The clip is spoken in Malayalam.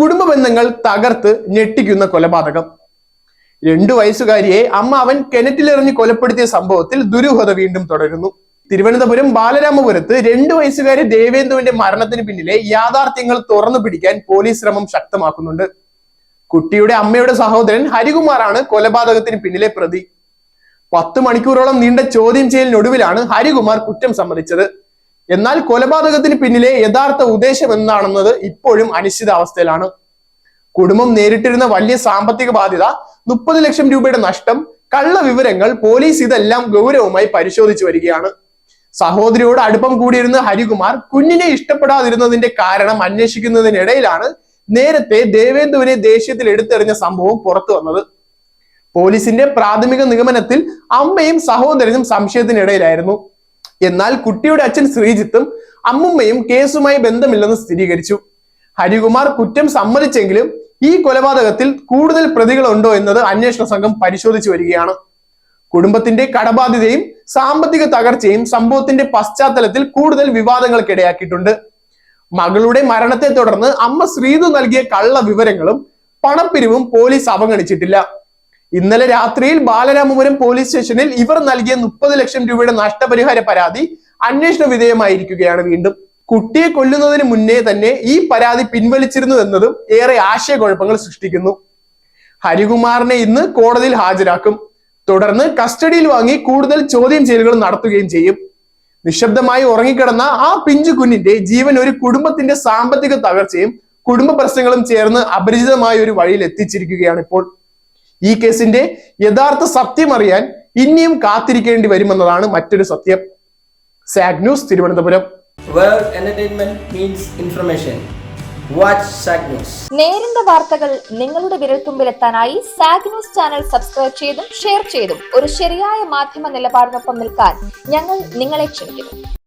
കുടുംബ ബന്ധങ്ങൾ തകർത്ത് ഞെട്ടിക്കുന്ന കൊലപാതകം. രണ്ടു വയസ്സുകാരിയെ അമ്മ അവൻ കിണറ്റിലെറിഞ്ഞ് കൊലപ്പെടുത്തിയ സംഭവത്തിൽ ദുരൂഹത വീണ്ടും തുടരുന്നു. തിരുവനന്തപുരം ബാലരാമപുരത്ത് രണ്ടു വയസ്സുകാരി ദേവേന്ദുവിന്റെ മരണത്തിന് പിന്നിലെ യാഥാർത്ഥ്യങ്ങൾ തുറന്നു പിടിക്കാൻ പോലീസ് ശ്രമം ശക്തമാക്കുന്നുണ്ട്. കുട്ടിയുടെ അമ്മയുടെ സഹോദരൻ ഹരികുമാറാണ് കൊലപാതകത്തിന് പിന്നിലെ പ്രതി. പത്ത് മണിക്കൂറോളം നീണ്ട ചോദ്യം ചെയ്യലിനൊടുവിലാണ് ഹരികുമാർ കുറ്റം സമ്മതിച്ചത്. എന്നാൽ കൊലപാതകത്തിന് പിന്നിലെ യഥാർത്ഥ ഉദ്ദേശം എന്താണെന്നത് ഇപ്പോഴും അനിശ്ചിതാവസ്ഥയിലാണ്. കുടുംബം നേരിട്ടിരുന്ന വലിയ സാമ്പത്തിക ബാധ്യത മുപ്പത് ലക്ഷം രൂപയുടെ നഷ്ടം കള്ള വിവരങ്ങൾ പോലീസ് ഇതെല്ലാം ഗൗരവമായി പരിശോധിച്ചു വരികയാണ്. സഹോദരിയോട് അടുപ്പം കൂടിയിരുന്ന ഹരികുമാർ കുഞ്ഞിനെ ഇഷ്ടപ്പെടാതിരുന്നതിന്റെ കാരണം അന്വേഷിക്കുന്നതിനിടയിലാണ് നേരത്തെ ദേവേന്ദുവിനെ ദേഷ്യത്തിൽ എടുത്തെറിഞ്ഞ സംഭവം പുറത്തു വന്നത്. പോലീസിന്റെ പ്രാഥമിക നിഗമനത്തിൽ അമ്മയും സഹോദരനും സംശയത്തിനിടയിലായിരുന്നു. എന്നാൽ കുട്ടിയുടെ അച്ഛൻ ശ്രീജിത്തും അമ്മുമ്മയും കേസുമായി ബന്ധമില്ലെന്ന് സ്ഥിരീകരിച്ചു. ഹരികുമാർ കുറ്റം സമ്മതിച്ചെങ്കിലും ഈ കൊലപാതകത്തിൽ കൂടുതൽ പ്രതികളുണ്ടോ എന്നത് അന്വേഷണ സംഘം പരിശോധിച്ചു വരികയാണ്. കുടുംബത്തിന്റെ കടബാധ്യതയും സാമ്പത്തിക തകർച്ചയും സംഭവത്തിന്റെ പശ്ചാത്തലത്തിൽ കൂടുതൽ വിവാദങ്ങൾക്കിടയാക്കിയിട്ടുണ്ട് മകളുടെ മരണത്തെ തുടർന്ന് അമ്മ ശ്രീതു നൽകിയ കള്ള വിവരങ്ങളും പണപ്പിരിവും പോലീസ് അവഗണിച്ചിട്ടില്ല. ഇന്നലെ രാത്രിയിൽ ബാലരാമപുരം പോലീസ് സ്റ്റേഷനിൽ ഇവർ നൽകിയ മുപ്പത് ലക്ഷം രൂപയുടെ നഷ്ടപരിഹാര പരാതി അന്വേഷണ വിധേയമായിരിക്കുകയാണ് വീണ്ടും. കുട്ടിയെ കൊല്ലുന്നതിന് മുന്നേ തന്നെ ഈ പരാതി പിൻവലിച്ചിരുന്നു എന്നതും ഏറെ ആശയക്കുഴപ്പങ്ങൾ സൃഷ്ടിക്കുന്നു. ഹരികുമാറിനെ ഇന്ന് കോടതിയിൽ ഹാജരാക്കും. തുടർന്ന് കസ്റ്റഡിയിൽ വാങ്ങി കൂടുതൽ ചോദ്യം ചെയ്യലുകൾ നടത്തുകയും ചെയ്യും. നിശബ്ദമായി ഉറങ്ങിക്കിടന്ന ആ പിഞ്ചു കുഞ്ഞിന്റെ ജീവൻ ഒരു കുടുംബത്തിന്റെ സാമ്പത്തിക തകർച്ചയും കുടുംബ പ്രശ്നങ്ങളും ചേർന്ന് അപരിചിതമായ ഒരു വഴിയിൽ എത്തിച്ചിരിക്കുകയാണ് ഇപ്പോൾ. ഈ കേസിന്റെ യഥാർത്ഥ സത്യം അറിയാൻ ഇനിയും കാത്തിരിക്കേണ്ടി വരുമെന്നതാണ് മറ്റൊരു സത്യം. Zag news Thiruvananthapuram. World entertainment means information watch zag news നേരിന്റെ വാർത്തകൾ നിങ്ങളുടെ വിരൽത്തുമ്പിലെത്താനായി സാഗ് ന്യൂസ് ചാനൽ സബ്സ്ക്രൈബ് ചെയ്തും ഷെയർ ചെയ്തും. ഒരു ശരിയായ മാധ്യമ നിലപാടിനൊപ്പം നിൽക്കാൻ ഞങ്ങൾ നിങ്ങളെ ക്ഷണിക്കുന്നു.